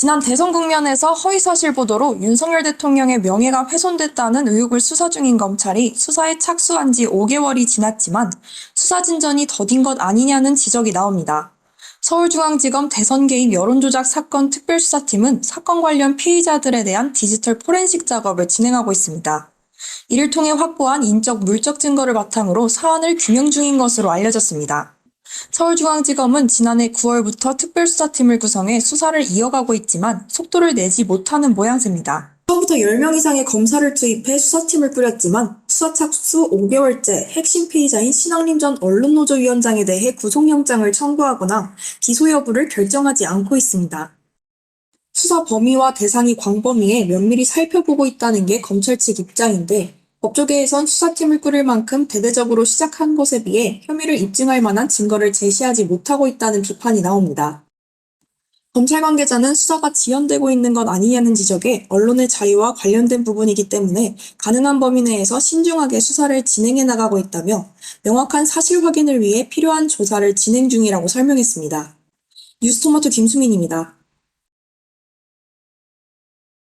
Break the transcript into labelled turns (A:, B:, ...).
A: 지난 대선 국면에서 허위사실 보도로 윤석열 대통령의 명예가 훼손됐다는 의혹을 수사 중인 검찰이 수사에 착수한 지 5개월이 지났지만 수사 진전이 더딘 것 아니냐는 지적이 나옵니다. 서울중앙지검 대선 개입 여론조작 사건 특별수사팀은 사건 관련 피의자들에 대한 디지털 포렌식 작업을 진행하고 있습니다. 이를 통해 확보한 인적 물적 증거를 바탕으로 사안을 규명 중인 것으로 알려졌습니다. 서울중앙지검은 지난해 9월부터 특별수사팀을 구성해 수사를 이어가고 있지만 속도를 내지 못하는 모양새입니다. 처음부터 10명 이상의 검사를 투입해 수사팀을 꾸렸지만 수사 착수 5개월째 핵심 피의자인 신학림 전 언론노조 위원장에 대해 구속영장을 청구하거나 기소 여부를 결정하지 않고 있습니다. 수사 범위와 대상이 광범위해 면밀히 살펴보고 있다는 게 검찰 측 입장인데 법조계에선 수사팀을 꾸릴 만큼 대대적으로 시작한 것에 비해 혐의를 입증할 만한 증거를 제시하지 못하고 있다는 비판이 나옵니다. 검찰 관계자는 수사가 지연되고 있는 것 아니냐는 지적에 언론의 자유와 관련된 부분이기 때문에 가능한 범위 내에서 신중하게 수사를 진행해 나가고 있다며 명확한 사실 확인을 위해 필요한 조사를 진행 중이라고 설명했습니다. 뉴스토마토 김수민입니다.